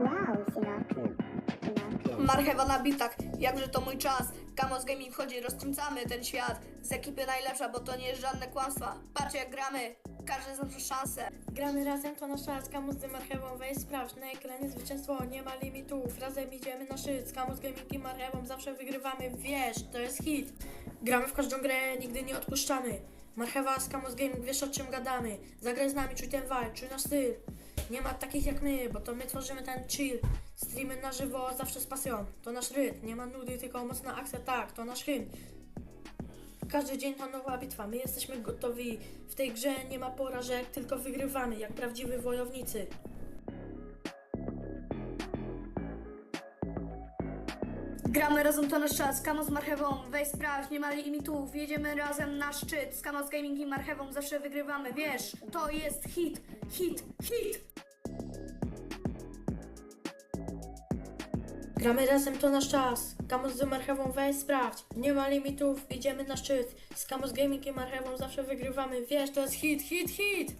Wow, Sinatra. Marchewa na bitach, jakże to mój czas. Kamos Gaming wchodzi, rozkręcamy ten świat. Z ekipy najlepsza, bo to nie jest żadne kłamstwa. Patrzcie jak gramy, każdy zawsze szansę. Gramy razem, to nasz czas, kamus z marchewą, weź sprawdź, na ekranie zwycięstwo, nie ma limitów, razem idziemy na szczyt, z kamus gaming i marchewą, zawsze wygrywamy, wiesz, to jest hit. Gramy w każdą grę, nigdy nie odpuszczamy, marchewa z kamus gaming, wiesz o czym gadamy, zagraj z nami, czuj ten vibe, czuj nasz styl. Nie ma takich jak my, bo to my tworzymy ten chill. Streamy na żywo, zawsze z pasją. To nasz rytm, nie ma nudy, tylko mocna akcja, tak, to nasz hymn. Każdy dzień to nowa bitwa, my jesteśmy gotowi. W tej grze nie ma porażek, tylko wygrywamy, jak prawdziwi wojownicy. Gramy razem to nasz czas, Kamos z marchewą, weź sprawdź, nie ma limitów. Jedziemy razem na szczyt, z Kamos Gaming i marchewą zawsze wygrywamy. Wiesz, to jest hit, hit, hit. Gramy razem, to nasz czas. Kamus z marchewą, weź sprawdź. Nie ma limitów, idziemy na szczyt. Z Kamus Gaming i marchewą zawsze wygrywamy. Wiesz, to jest hit, hit, hit!